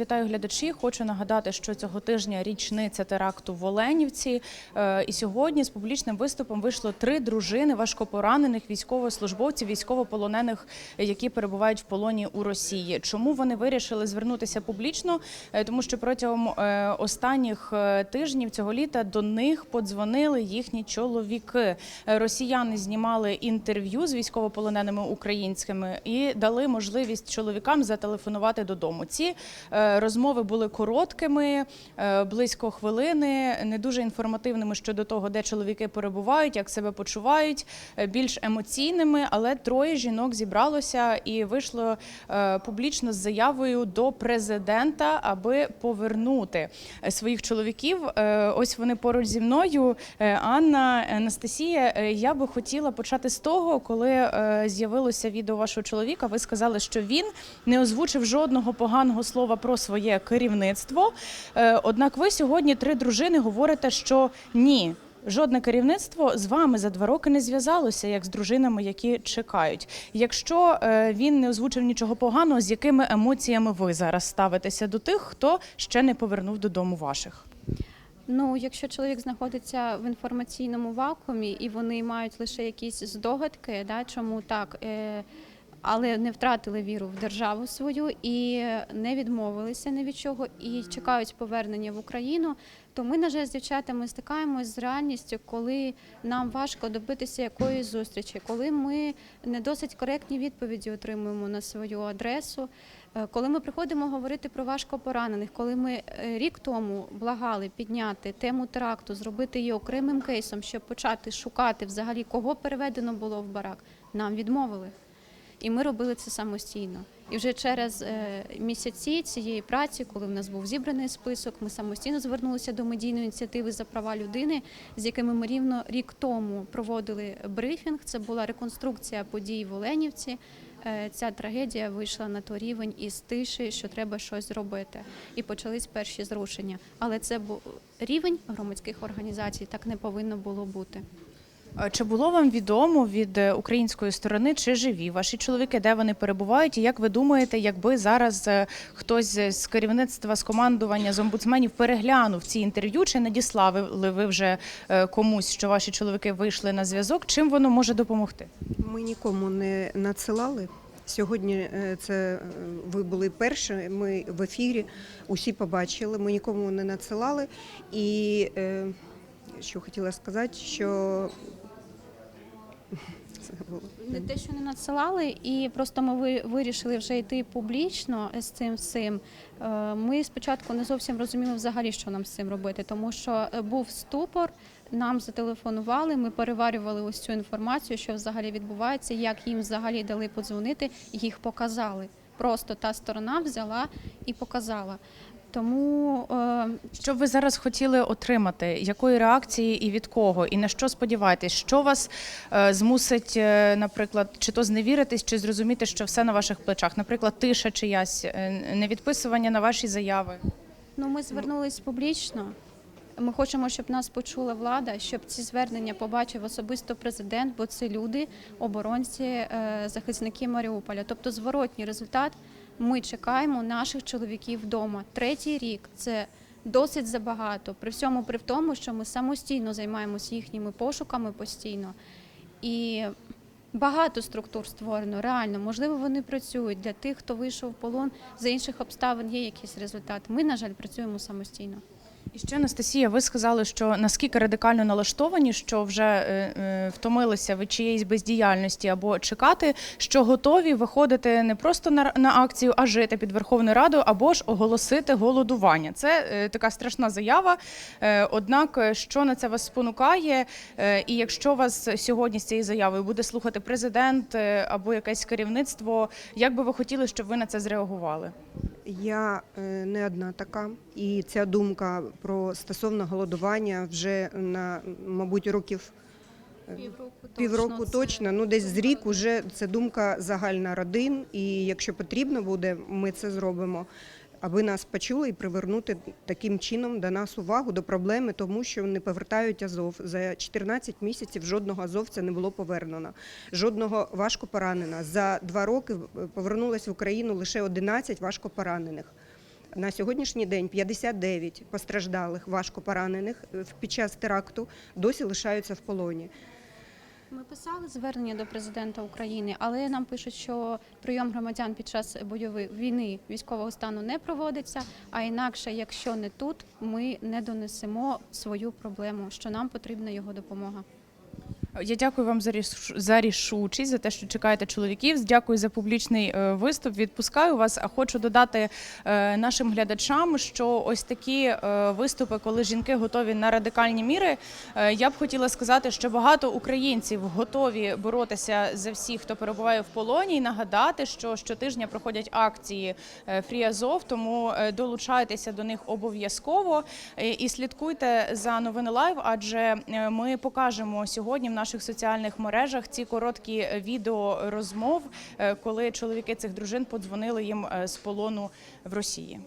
Вітаю глядачі. Хочу нагадати, що цього тижня річниця теракту в Оленівці. Е, І сьогодні з публічним виступом вийшло три дружини важкопоранених військовослужбовців, військовополонених, які перебувають в полоні у Росії. Чому вони вирішили звернутися публічно? Е, Тому що протягом е, останніх тижнів цього літа до них подзвонили їхні чоловіки. Росіяни знімали інтерв'ю з військовополоненими українськими і дали можливість чоловікам зателефонувати додому. Ці розмови були короткими, е, близько хвилини, не дуже інформативними щодо того, де чоловіки перебувають, як себе почувають, е, більш емоційними. Але троє жінок зібралося і вийшло е, публічно з заявою до президента, аби повернути своїх чоловіків. Ось вони поруч зі мною. Анна Анастасія. Я би хотіла почати з того, коли з'явилося відео вашого чоловіка. Ви сказали, що він не озвучив жодного поганого слова про своє керівництво. Е, Однак ви сьогодні три дружини говорите, що ні. Жодне керівництво з вами за два роки не зв'язалося, як з дружинами, які чекають. Якщо е, він не озвучив нічого поганого, з якими емоціями ви зараз ставитеся до тих, хто ще не повернув додому ваших? Ну, якщо чоловік знаходиться в інформаційному вакуумі і вони мають лише якісь здогадки, да, чому так, е, але не втратили віру в державу свою і не відмовилися ні від чого, і чекають повернення в Україну, то ми, на жаль, з дівчатами стикаємось з реальністю, коли нам важко добитися якоїсь зустрічі, коли ми не досить коректні відповіді отримуємо на свою адресу. Е, Коли ми приходимо говорити про важкопоранених, коли ми е, рік тому благали підняти тему теракту, зробити її окремим кейсом, щоб почати шукати взагалі, кого переведено було в барак, нам відмовили. І ми робили це самостійно. І вже через е, місяці цієї праці, коли в нас був зібраний список, ми самостійно звернулися до медійної ініціативи за права людини, з якими ми рівно рік тому проводили брифінг. Це була реконструкція подій в Оленівці. Е, Ця трагедія вийшла на той рівень із тиші, що треба щось зробити. І почались перші зрушення. Але це був рівень громадських організацій, так не повинно було бути. Е, Чи було вам відомо від е, української сторони, чи живі ваші чоловіки, де вони перебувають? І як ви думаєте, якби зараз е, хтось з керівництва, з командування, з омбудсменів переглянув ці інтерв'ю, чи надіслали ви вже комусь, що ваші чоловіки вийшли на зв'язок? Чим воно може допомогти? Ми нікому не надсилали. Сьогодні це ви були перші. Ми в ефірі усі побачили. Ми нікому не надсилали. І що хотіла сказати, що. Не те, що не надсилали, і просто ми вирішили вже йти публічно з цим всім. Е, Ми спочатку не зовсім розуміли взагалі, що нам з цим робити, тому що е, був ступор. Нам зателефонували, ми переварювали ось цю інформацію, що взагалі відбувається, як їм взагалі дали подзвонити, їх показали. Просто та сторона взяла і показала. Тому е, Що ви зараз хотіли отримати? Якої реакції і від кого? І на що сподіваєтесь? Що вас е, змусить, е, наприклад, чи то зневіритись, чи зрозуміти, що все на ваших плечах? Наприклад, тиша чиясь, невідписування на ваші заяви? Ну, ми звернулись публічно. Ми хочемо, щоб нас почула влада, щоб ці звернення побачив особисто президент, бо це люди, оборонці, захисники Маріуполя. Тобто, зворотній результат. Ми чекаємо наших чоловіків вдома. Третій рік це досить забагато. При всьому при тому, що ми самостійно займаємося їхніми пошуками постійно. І багато структур створено, реально, можливо, вони працюють для тих, хто вийшов в полон. За інших обставин є якийсь результат. Ми, на жаль, працюємо самостійно. І ще Анастасія, ви сказали, що наскільки радикально налаштовані, що вже е, е, втомилися від чиєїсь бездіяльності або чекати, що готові виходити не просто на, на акцію, а жити під Верховною Радою, або ж оголосити голодування. Це е, така страшна заява. Е, однак, е, що на це вас спонукає, е, і якщо вас сьогодні з цією заявою буде слухати президент е, або якесь керівництво, як би ви хотіли, щоб ви на це зреагували? Я е, не одна така, і ця думка про стосовно голодування вже на мабуть років Півроку точно. півроку це- точно. Ну десь з рік уже це думка загальна родин. І якщо потрібно буде, ми це зробимо. Аби нас почули і привернути таким чином до нас увагу до проблеми, тому що не повертають Азов. За 14 місяців жодного азовця не було повернено, жодного важко пораненого. За два роки повернулось в Україну лише 11 важко поранених. На сьогоднішній день 59 постраждалих, важко поранених е, під час теракту досі лишаються в полоні. Ми писали звернення до президента України, але нам пишуть, що прийом громадян під час бойової війни військового стану не проводиться. А інакше, якщо не тут, ми не донесемо свою проблему, що нам потрібна його допомога. Я дякую вам за ріш- за рішучість, за те, що чекаєте чоловіків. Дякую за публічний е, виступ. Відпускаю вас. А хочу додати е, нашим глядачам, що ось такі е, виступи, коли жінки готові на радикальні міри. Я б хотіла сказати, що багато українців готові боротися за всіх, хто перебуває в полоні, і нагадати, що щотижня проходять акції Free тому долучайтеся до них обов'язково і слідкуйте за новини лайв, адже ми покажемо сьогодні в наших соціальних мережах ці короткі е, відео розмов, е, коли чоловіки цих дружин подзвонили їм е, з полону в Росії.